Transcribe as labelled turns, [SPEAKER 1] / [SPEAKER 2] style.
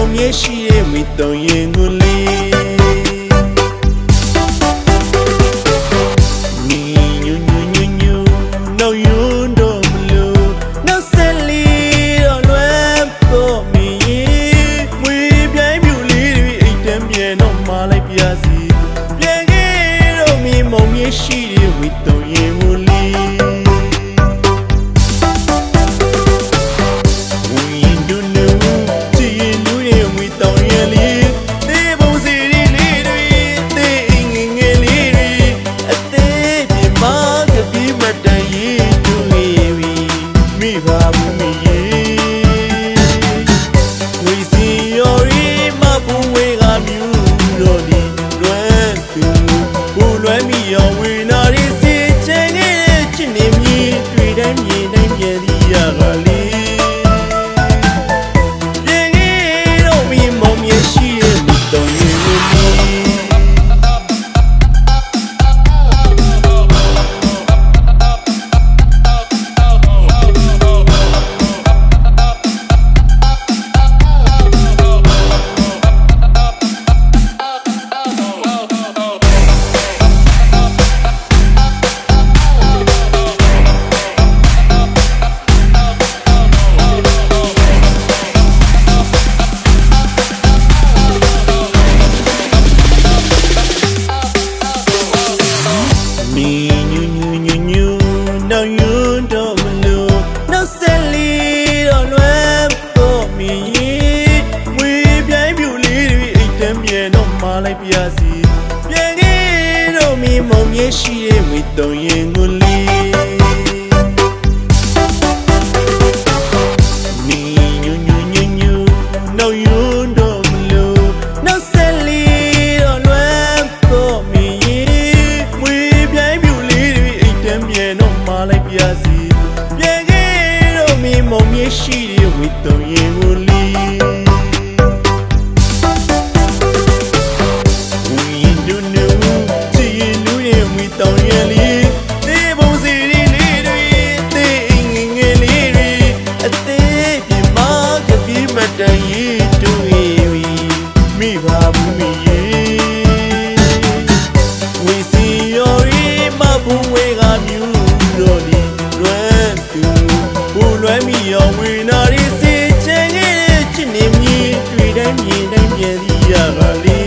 [SPEAKER 1] အောင်မြေရှိရဲ့မိတုံရင်ကိုလေးရှိတဲ့ဝီတုံရင်ကို the မာလိုက်ပြစီပြန်ကြည့်တော့မီမုံရဲ့ရှိရဲ့ဝေတုံရင်ကိုလီမီညူညူညူညူနော်ယူတော့မလို့နောက်ဆက်လီတော့လွမ်းတော့မီမွေပြိုင်ပြူလေးတွေအိတ်တမ်းမြန်တော့မာလိုက်ပြစီပြန်ကြည့်တော့မီမုံရဲ့ရှိရဲ့ဝေတုံရင်ကို Hơi